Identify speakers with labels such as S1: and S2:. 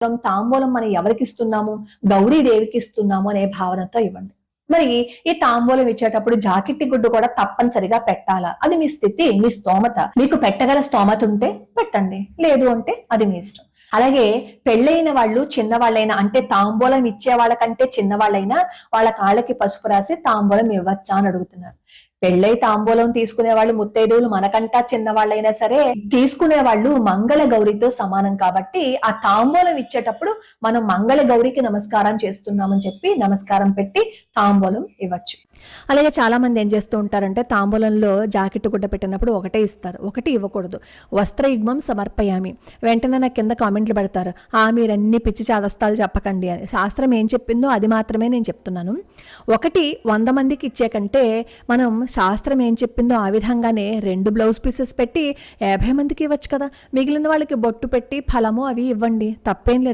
S1: తాంబూలం మనం ఎవరికి ఇస్తున్నాము గౌరీదేవికి ఇస్తున్నాము అనే భావనతో ఇవ్వండి. మరి ఈ తాంబూలం ఇచ్చేటప్పుడు జాకెట్టి గుడ్డు కూడా తప్పనిసరిగా పెట్టాలా? అది మీ స్థితి మీ స్తోమత. మీకు పెట్టగల స్తోమత ఉంటే పెట్టండి. లేదు అంటే అది మీ ఇష్టం. అలాగే పెళ్ళైన వాళ్ళు చిన్నవాళ్ళైనా అంటే తాంబూలం ఇచ్చే వాళ్ళకంటే చిన్నవాళ్ళైనా వాళ్ళ కాళ్ళకి పసుపు రాసి తాంబూలం ఇవ్వచ్చా అని అడుగుతున్నారు. పెళ్ళై తాంబూలం తీసుకునే వాళ్ళు ముత్తైదువులు మనకంటా చిన్నవాళ్ళైనా సరే తీసుకునే వాళ్ళు మంగళ గౌరితో సమానం కాబట్టి ఆ తాంబూలం ఇచ్చేటప్పుడు మనం మంగళ గౌరికి నమస్కారం చేస్తున్నామని చెప్పి నమస్కారం పెట్టి తాంబూలం ఇవ్వచ్చు. అలాగే చాలా మంది ఏం చేస్తూ ఉంటారంటే తాంబూలంలో జాకెట్ గుడ్డ పెట్టినప్పుడు ఒకటే ఇస్తారు. ఒకటి ఇవ్వకూడదు. వస్త్రయుగ్మం సమర్పయామి. వెంటనే నాకు కింద కామెంట్లు పెడతారు. ఆ మీరన్ని పిచ్చి చాదస్తాలు చెప్పకండి అని. శాస్త్రం ఏం చెప్పిందో అది మాత్రమే నేను చెప్తున్నాను. ఒకటి వంద మందికి ఇచ్చే కంటే మనం శాస్త్రం ఏం చెప్పిందో ఆ విధంగానే రెండు బ్లౌజ్ పీసెస్ పెట్టి యాభై మందికి ఇవ్వచ్చు కదా. మిగిలిన వాళ్ళకి బొట్టు పెట్టి ఫలము అవి ఇవ్వండి. తప్పేం లేదు.